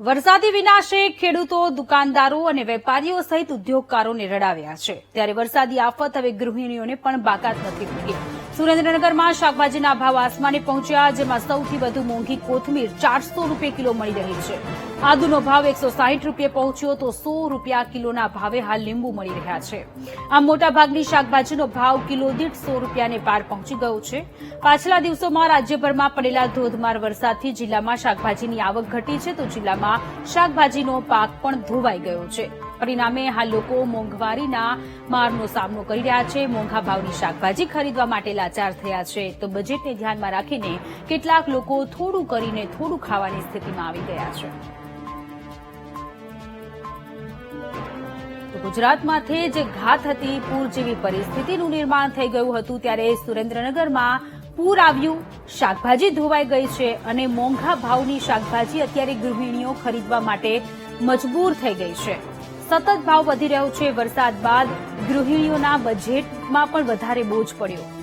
વરસાદી વિનાશે ખેડૂતો, દુકાનદારો અને વેપારીઓ સહિત ઉદ્યોગકારોને રડાવ્યા છે. ત્યારે વરસાદી આફત હવે ગૃહિણીઓને પણ બાકાત નથી મૂકી. સુરેન્દ્રનગરમાં શાકભાજીના ભાવ આસમાને પહોંચ્યા, જેમાં સૌથી વધુ મોંઘી કોથમીર ચારસો રૂપિયા કિલો મળી રહી છે. આદુનો ભાવ એકસો સાહીઠ રૂપિયા પહોંચ્યો તો સો રૂપિયા કિલોના ભાવે હાલ લીંબુ મળી રહ્યા છે. આમ મોટાભાગની શાકભાજીનો ભાવ કિલો દીઠ સો રૂપિયાને પાર પહોંચી ગયો છે. પાછલા દિવસોમાં રાજ્યભરમાં પડેલા ધોધમાર વરસાદથી જિલ્લામાં શાકભાજીની આવક ઘટી છે તો જિલ્લામાં શાકભાજીનો પાક પણ ધોવાઈ ગયો છે. પરિણામે હાલ લોકો મોંઘવારીના મારનો સામનો કરી રહ્યા છે. મોંઘા ભાવની શાકભાજી ખરીદવા માટે લાચાર થયા છે. તો બજેટને ધ્યાનમાં રાખીને કેટલાક લોકો થોડું કરીને થોડું ખાવાની સ્થિતિમાં આવી ગયા છે. ગુજરાતમાંથી જે ઘાત હતી, પૂર જેવી પરિસ્થિતિનું નિર્માણ થઈ ગયું હતું, ત્યારે સુરેન્દ્રનગરમાં પૂર આવ્યું, શાકભાજી ધોવાઈ ગઈ છે અને મોંઘા ભાવની શાકભાજી અત્યારે ગૃહિણીઓ ખરીદવા માટે મજબૂર થઈ ગઈ છે. સતત ભાવ વધી રહ્યો છે. વરસાદ બાદ ગૃહિણીઓના બજેટમાં પણ વધારે બોજ પડ્યો.